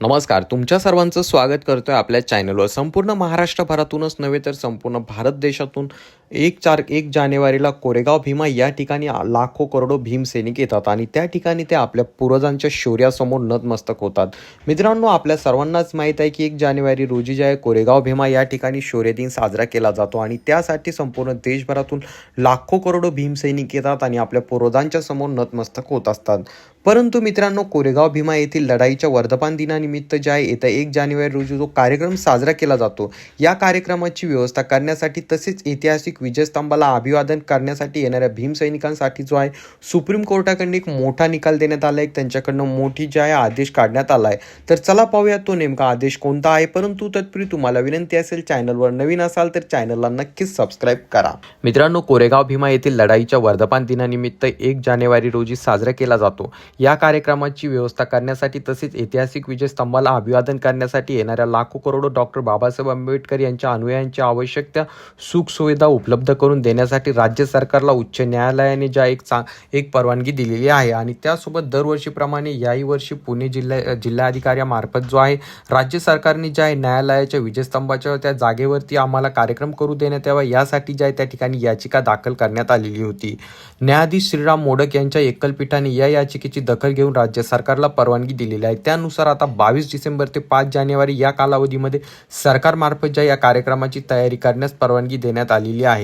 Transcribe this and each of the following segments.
नमस्कार तुमच्या सर्वांचं स्वागत करतोय आपल्या चॅनलवर संपूर्ण महाराष्ट्रभरातूनच नव्हे तर संपूर्ण भारत देशातून एक चार एक जानेवारीला कोरेगाव भीमा या ठिकाणी लाखो करोडो भीमसैनिक येतात आणि त्या ठिकाणी ते आपल्या पूर्वजांच्या शौर्यासमोर नतमस्तक होतात. मित्रांनो आपल्या सर्वांनाच माहीत आहे की एक जानेवारी रोजी जे आहे कोरेगाव भीमा या ठिकाणी शौर्य दिन साजरा केला जातो आणि त्यासाठी संपूर्ण देशभरातून लाखो करोडो भीमसैनिक येतात आणि आपल्या पूर्वजांच्या समोर नतमस्तक होत असतात. परंतु मित्रांनो कोरेगाव भीमा येथील लढाईच्या वर्धमान दिनानिमित्त जे आहे येत्या एक जानेवारी रोजी जो कार्यक्रम साजरा केला जातो या कार्यक्रमाची व्यवस्था करण्यासाठी तसेच ऐतिहासिक विजयस्तंभाला अभिवादन करण्यासाठी येणाऱ्या भीमसैनिकांसाठी जो आहे सुप्रीम कोर्टाकडून एक मोठा निकाल देण्यात आला आहे. त्यांच्याकडनं मोठी जे आहे आदेश काढण्यात आला आहे. तर चला पाहूया तो नेमका आदेश कोणता आहे. परंतु तत्पूर्वी तुम्हाला विनंती असेल चॅनलवर नवीन असाल तर चॅनलला नक्कीच सबस्क्राईब करा. मित्रांनो कोरेगाव भीमा येथील लढाईच्या वर्धमान दिनानिमित्त एक जानेवारी रोजी साजरा केला जातो. या कार्यक्रमाची व्यवस्था करण्यासाठी तसेच ऐतिहासिक विजयस्तंभाला अभिवादन करण्यासाठी येणाऱ्या लाखो करोडो डॉक्टर बाबासाहेब आंबेडकर यांच्या अनुयायांच्या आवश्यक त्या सुखसुविधा उपलब्ध करून देण्यासाठी राज्य सरकारला उच्च न्यायालयाने ज्या एक चा एक परवानगी दिलेली आहे आणि त्यासोबत दरवर्षीप्रमाणे याही वर्षी पुणे जिल्हा जिल्हाधिकाऱ्यामार्फत जो आहे राज्य सरकारने ज्या आहे न्यायालयाच्या विजयस्तंभाच्या त्या जागेवरती आम्हाला कार्यक्रम करू देण्यात यावा यासाठी ज्या आहे त्या ठिकाणी याचिका दाखल करण्यात आलेली होती. न्यायाधीश श्रीराम मोडक यांच्या एकलपीठाने या याचिकेची दखल घेऊन राज्य सरकारला परवानगी दिलेली आहे. त्यानुसार आता बावीस डिसेंबर ते पाच जानेवारी या कालावधीमध्ये सरकारमार्फत ज्या या कार्यक्रमाची तयारी करण्यास परवानगी देण्यात आलेली आहे.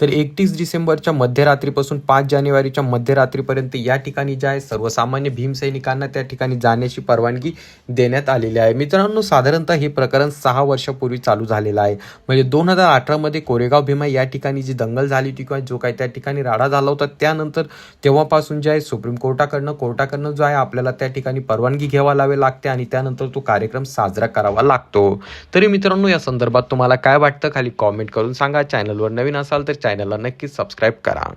तर एकतीस डिसेंबरच्या मध्यरात्रीपासून पाच जानेवारीच्या मध्यरात्रीपर्यंत या ठिकाणी जे आहे सर्वसामान्य भीमसैनिकांना त्या ठिकाणी जाण्याची परवानगी देण्यात आलेली आहे. मित्रांनो साधारणतः हे प्रकरण सहा वर्षापूर्वी चालू झालेलं आहे. म्हणजे दोन हजार अठरामध्ये कोरेगाव भीमा या ठिकाणी जी दंगल झाली होती किंवा जो काही त्या ठिकाणी राडा झाला होता त्यानंतर तेव्हापासून जे आहे सुप्रीम कोर्टाकडनं कोर्टाकडनं जो आहे आपल्याला त्या ठिकाणी परवानगी घ्यावा लावे लागते आणि त्यानंतर तो कार्यक्रम साजरा करावा लागतो. तरी मित्रांनो या संदर्भात तुम्हाला काय वाटतं? खाली कॉमेंट करून सांगा. चॅनलवर नवीन असाल तर चॅनलला नक्कीच सबस्क्राईब करा।